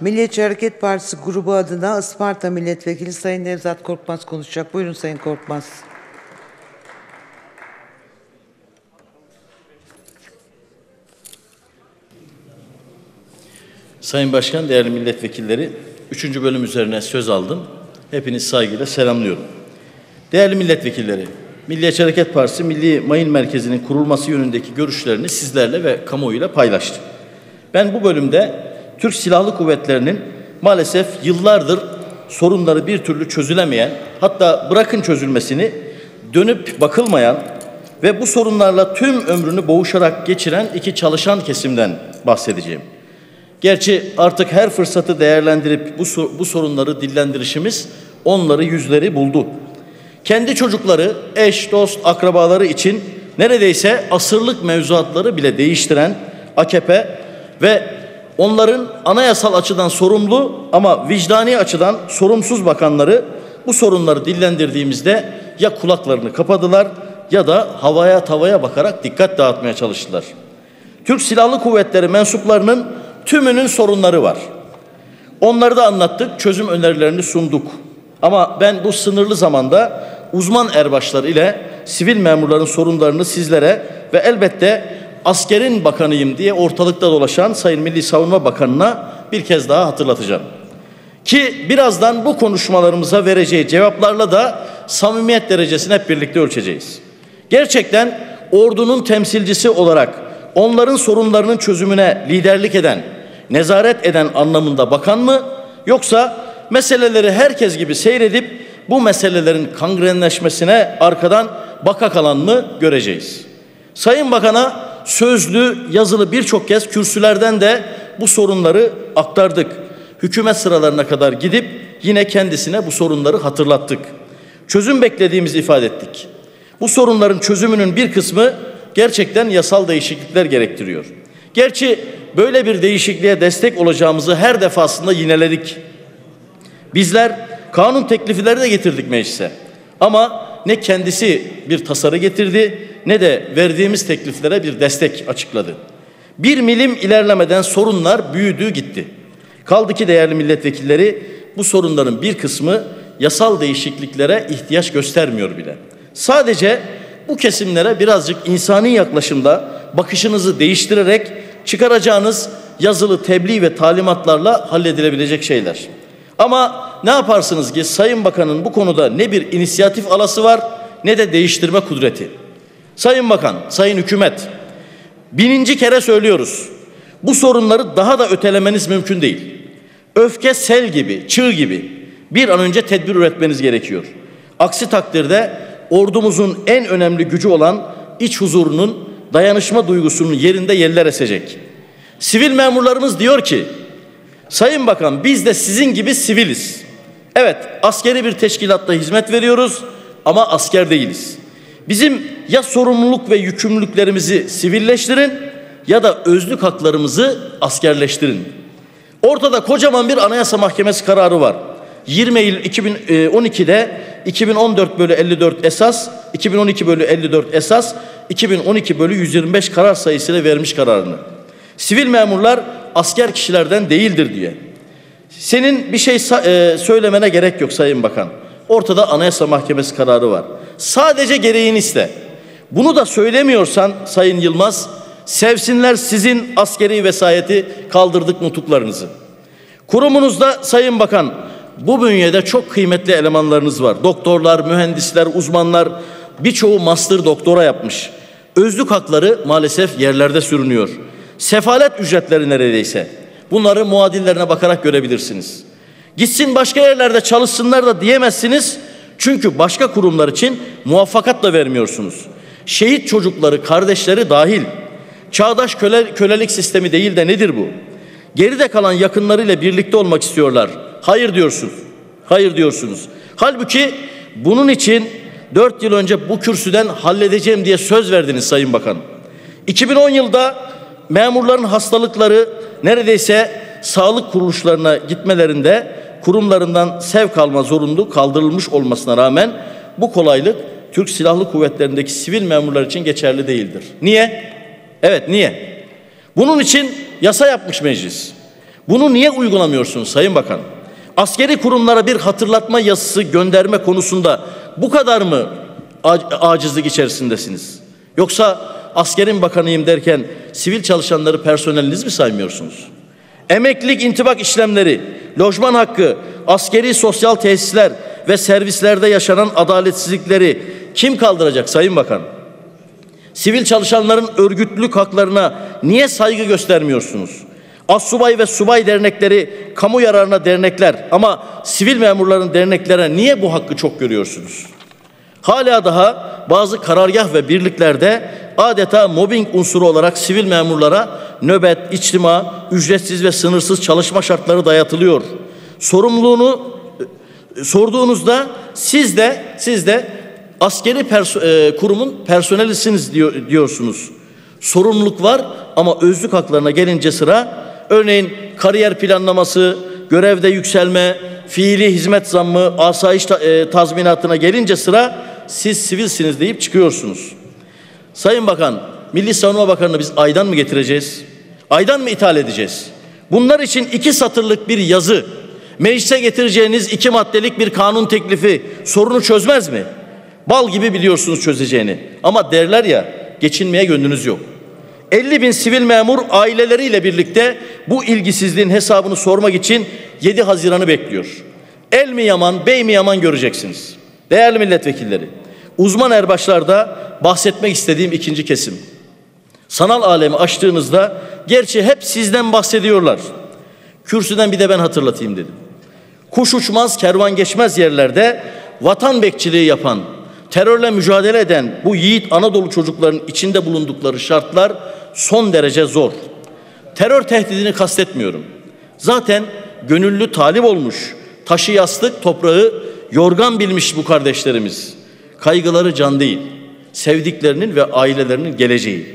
Milliyetçi Hareket Partisi grubu adına Isparta Milletvekili Sayın Nevzat Korkmaz konuşacak. Buyurun Sayın Korkmaz. Sayın Başkan, değerli milletvekilleri, üçüncü bölüm üzerine söz aldım. Hepiniz saygıyla selamlıyorum. Değerli milletvekilleri, Milliyetçi Hareket Partisi Milli Mayın Merkezi'nin kurulması yönündeki görüşlerini sizlerle ve kamuoyuyla paylaştı. Ben bu bölümde Türk Silahlı Kuvvetleri'nin maalesef yıllardır sorunları bir türlü çözülemeyen, hatta bırakın çözülmesini dönüp bakılmayan ve bu sorunlarla tüm ömrünü boğuşarak geçiren iki çalışan kesimden bahsedeceğim. Gerçi artık her fırsatı değerlendirip bu, bu sorunları dillendirişimiz onları yüzleri buldu. Kendi çocukları, eş, dost, akrabaları için neredeyse asırlık mevzuatları bile değiştiren AKP ve onların anayasal açıdan sorumlu ama vicdani açıdan sorumsuz bakanları bu sorunları dillendirdiğimizde ya kulaklarını kapadılar ya da havaya tavaya bakarak dikkat dağıtmaya çalıştılar. Türk Silahlı Kuvvetleri mensuplarının tümünün sorunları var. Onları da anlattık, çözüm önerilerini sunduk. Ama ben bu sınırlı zamanda uzman erbaşlar ile sivil memurların sorunlarını sizlere ve elbette askerin bakanıyım diye ortalıkta dolaşan Sayın Milli Savunma Bakanı'na bir kez daha hatırlatacağım. Ki birazdan bu konuşmalarımıza vereceği cevaplarla da samimiyet derecesini hep birlikte ölçeceğiz. Gerçekten ordunun temsilcisi olarak onların sorunlarının çözümüne liderlik eden, nezaret eden anlamında bakan mı yoksa meseleleri herkes gibi seyredip bu meselelerin kangrenleşmesine arkadan baka kalan mı göreceğiz. Sayın Bakan'a sözlü, yazılı birçok kez kürsülerden de bu sorunları aktardık. Hükümet sıralarına kadar gidip yine kendisine bu sorunları hatırlattık. Çözüm beklediğimizi ifade ettik. Bu sorunların çözümünün bir kısmı gerçekten yasal değişiklikler gerektiriyor. Gerçi böyle bir değişikliğe destek olacağımızı her defasında yineledik. Bizler kanun teklifleri de getirdik meclise. Ama ne kendisi bir tasarı getirdi ne de verdiğimiz tekliflere bir destek açıkladı. Bir milim ilerlemeden sorunlar büyüdü gitti. Kaldı ki değerli milletvekilleri bu sorunların bir kısmı yasal değişikliklere ihtiyaç göstermiyor bile. Sadece bu kesimlere birazcık insani yaklaşımda bakışınızı değiştirerek çıkaracağınız yazılı tebliğ ve talimatlarla halledilebilecek şeyler. Ama ne yaparsınız ki Sayın Bakan'ın bu konuda ne bir inisiyatif alası var ne de değiştirme kudreti. Sayın Bakan, Sayın Hükümet, bininci kere söylüyoruz. Bu sorunları daha da ötelemeniz mümkün değil. Öfke sel gibi, çığ gibi bir an önce tedbir üretmeniz gerekiyor. Aksi takdirde ordumuzun en önemli gücü olan iç huzurunun, dayanışma duygusunun yerinde yerler esecek. Sivil memurlarımız diyor ki, Sayın Bakan biz de sizin gibi siviliz. Evet askeri bir teşkilatta hizmet veriyoruz ama asker değiliz. Bizim ya sorumluluk ve yükümlülüklerimizi sivilleştirin ya da özlük haklarımızı askerleştirin. Ortada kocaman bir anayasa mahkemesi kararı var. 20 Eylül 2012'de 2014 bölü 54 esas, 2012 bölü 54 esas, 2012 bölü 125 karar sayısıyla vermiş kararını. Sivil memurlar asker kişilerden değildir diye. Senin bir şey e, söylemene gerek yok Sayın Bakan. Ortada Anayasa Mahkemesi kararı var. Sadece gereğini iste. Bunu da söylemiyorsan Sayın Yılmaz, sevsinler sizin askeri vesayeti kaldırdık nutuklarınızı. Kurumunuzda Sayın Bakan bu bünyede çok kıymetli elemanlarınız var. Doktorlar, mühendisler, uzmanlar birçoğu master doktora yapmış. Özlük hakları maalesef yerlerde sürünüyor. Sefalet ücretleri neredeyse. Bunları muadillerine bakarak görebilirsiniz. Gitsin başka yerlerde çalışsınlar da diyemezsiniz. Çünkü başka kurumlar için muvaffakat da vermiyorsunuz. Şehit çocukları, kardeşleri dahil. Çağdaş köle, kölelik sistemi değil de nedir bu? Geride kalan yakınlarıyla birlikte olmak istiyorlar. Hayır diyorsunuz. Hayır diyorsunuz. Halbuki bunun için dört yıl önce bu kürsüden halledeceğim diye söz verdiniz Sayın Bakan. 2010 yılda memurların hastalıkları neredeyse sağlık kuruluşlarına gitmelerinde kurumlarından sevk alma zorunluluğu kaldırılmış olmasına rağmen bu kolaylık Türk Silahlı Kuvvetleri'ndeki sivil memurlar için geçerli değildir. Niye? Evet niye? Bunun için yasa yapmış meclis. Bunu niye uygulamıyorsunuz Sayın Bakan? Askeri kurumlara bir hatırlatma yazısı gönderme konusunda bu kadar mı acizlik içerisindesiniz? Yoksa askerin bakanıyım derken sivil çalışanları personeliniz mi saymıyorsunuz? Emeklilik intibak işlemleri, lojman hakkı, askeri sosyal tesisler ve servislerde yaşanan adaletsizlikleri kim kaldıracak Sayın Bakan? Sivil çalışanların örgütlülük haklarına niye saygı göstermiyorsunuz? Assubay ve subay dernekleri kamu yararına dernekler ama sivil memurların derneklere niye bu hakkı çok görüyorsunuz? Hala daha bazı karargah ve birliklerde adeta mobbing unsuru olarak sivil memurlara nöbet, içtima, ücretsiz ve sınırsız çalışma şartları dayatılıyor. Sorumluluğunu sorduğunuzda siz de siz de askeri perso e, kurumun personelisiniz diyor, diyorsunuz. Sorumluluk var ama özlük haklarına gelince sıra örneğin kariyer planlaması, görevde yükselme, fiili hizmet zammı, asayiş ta, e, tazminatına gelince sıra siz sivilsiniz deyip çıkıyorsunuz. Sayın Bakan, Milli Savunma Bakanı'nı biz aydan mı getireceğiz? Aydan mı ithal edeceğiz? Bunlar için iki satırlık bir yazı, meclise getireceğiniz iki maddelik bir kanun teklifi sorunu çözmez mi? Bal gibi biliyorsunuz çözeceğini. Ama derler ya, geçinmeye gönlünüz yok. 50 bin sivil memur aileleriyle birlikte bu ilgisizliğin hesabını sormak için 7 Haziran'ı bekliyor. El mi yaman, bey mi yaman göreceksiniz. Değerli milletvekilleri, uzman erbaşlarda bahsetmek istediğim ikinci kesim. Sanal alemi açtığınızda gerçi hep sizden bahsediyorlar. Kürsüden bir de ben hatırlatayım dedim. Kuş uçmaz, kervan geçmez yerlerde vatan bekçiliği yapan, terörle mücadele eden bu yiğit Anadolu çocukların içinde bulundukları şartlar son derece zor. Terör tehdidini kastetmiyorum. Zaten gönüllü talip olmuş, taşı yastık toprağı yorgan bilmiş bu kardeşlerimiz. Kaygıları can değil, sevdiklerinin ve ailelerinin geleceği.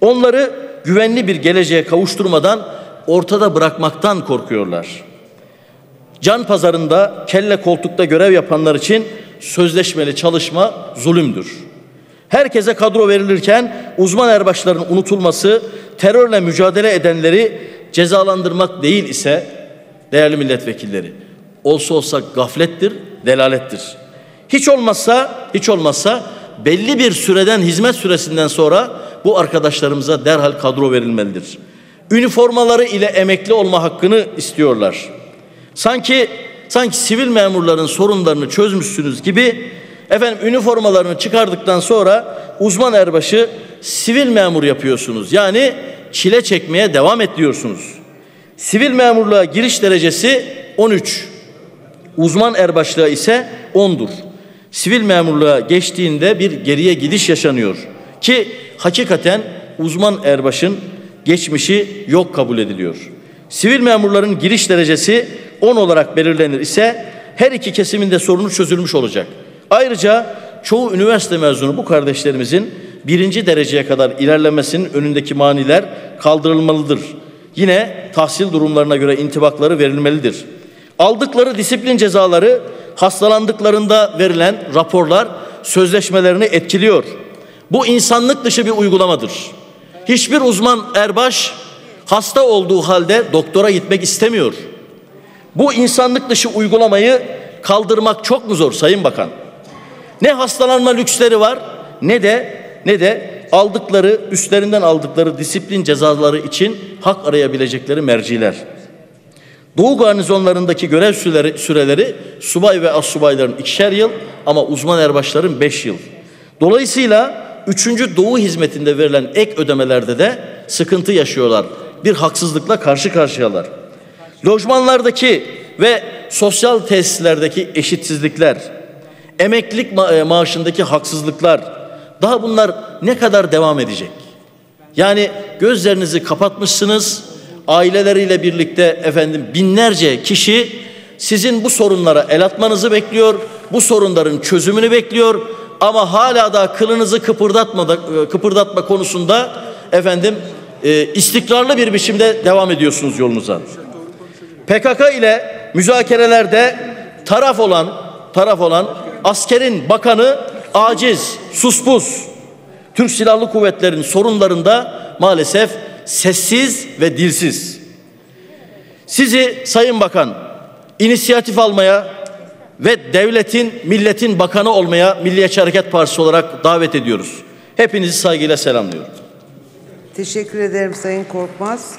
Onları güvenli bir geleceğe kavuşturmadan ortada bırakmaktan korkuyorlar. Can pazarında kelle koltukta görev yapanlar için sözleşmeli çalışma zulümdür. Herkese kadro verilirken uzman erbaşların unutulması, terörle mücadele edenleri cezalandırmak değil ise değerli milletvekilleri olsa olsa gaflettir, delalettir. Hiç olmazsa, hiç olmazsa belli bir süreden hizmet süresinden sonra bu arkadaşlarımıza derhal kadro verilmelidir. Üniformaları ile emekli olma hakkını istiyorlar. Sanki sanki sivil memurların sorunlarını çözmüşsünüz gibi efendim üniformalarını çıkardıktan sonra uzman erbaşı sivil memur yapıyorsunuz. Yani çile çekmeye devam ediyorsunuz. Sivil memurluğa giriş derecesi 13. Uzman erbaşlığa ise 10'dur. Sivil memurluğa geçtiğinde bir geriye gidiş yaşanıyor ki hakikaten uzman erbaşın geçmişi yok kabul ediliyor. Sivil memurların giriş derecesi 10 olarak belirlenir ise her iki kesimin de sorunu çözülmüş olacak. Ayrıca çoğu üniversite mezunu bu kardeşlerimizin birinci dereceye kadar ilerlemesinin önündeki maniler kaldırılmalıdır. Yine tahsil durumlarına göre intibakları verilmelidir. Aldıkları disiplin cezaları hastalandıklarında verilen raporlar sözleşmelerini etkiliyor. Bu insanlık dışı bir uygulamadır. Hiçbir uzman erbaş hasta olduğu halde doktora gitmek istemiyor. Bu insanlık dışı uygulamayı kaldırmak çok mu zor Sayın Bakan? Ne hastalanma lüksleri var ne de ne de aldıkları üstlerinden aldıkları disiplin cezaları için hak arayabilecekleri merciler. Doğu garnizonlarındaki görev süreleri, süreleri subay ve assubayların ikişer yıl ama uzman erbaşların beş yıl. Dolayısıyla üçüncü Doğu hizmetinde verilen ek ödemelerde de sıkıntı yaşıyorlar. Bir haksızlıkla karşı karşıyalar. Lojmanlardaki ve sosyal tesislerdeki eşitsizlikler, emeklilik ma e, maaşındaki haksızlıklar, daha bunlar ne kadar devam edecek? Yani gözlerinizi kapatmışsınız, aileleriyle birlikte efendim binlerce kişi sizin bu sorunlara el atmanızı bekliyor, bu sorunların çözümünü bekliyor ama hala da kılınızı kıpırdatma, e, kıpırdatma konusunda efendim e, istikrarlı bir biçimde devam ediyorsunuz yolunuza. PKK ile müzakerelerde taraf olan taraf olan askerin bakanı aciz, suspus. Türk Silahlı Kuvvetleri'nin sorunlarında maalesef sessiz ve dilsiz. Sizi Sayın Bakan inisiyatif almaya ve devletin, milletin bakanı olmaya Milliyetçi Hareket Partisi olarak davet ediyoruz. Hepinizi saygıyla selamlıyorum. Teşekkür ederim Sayın Korkmaz.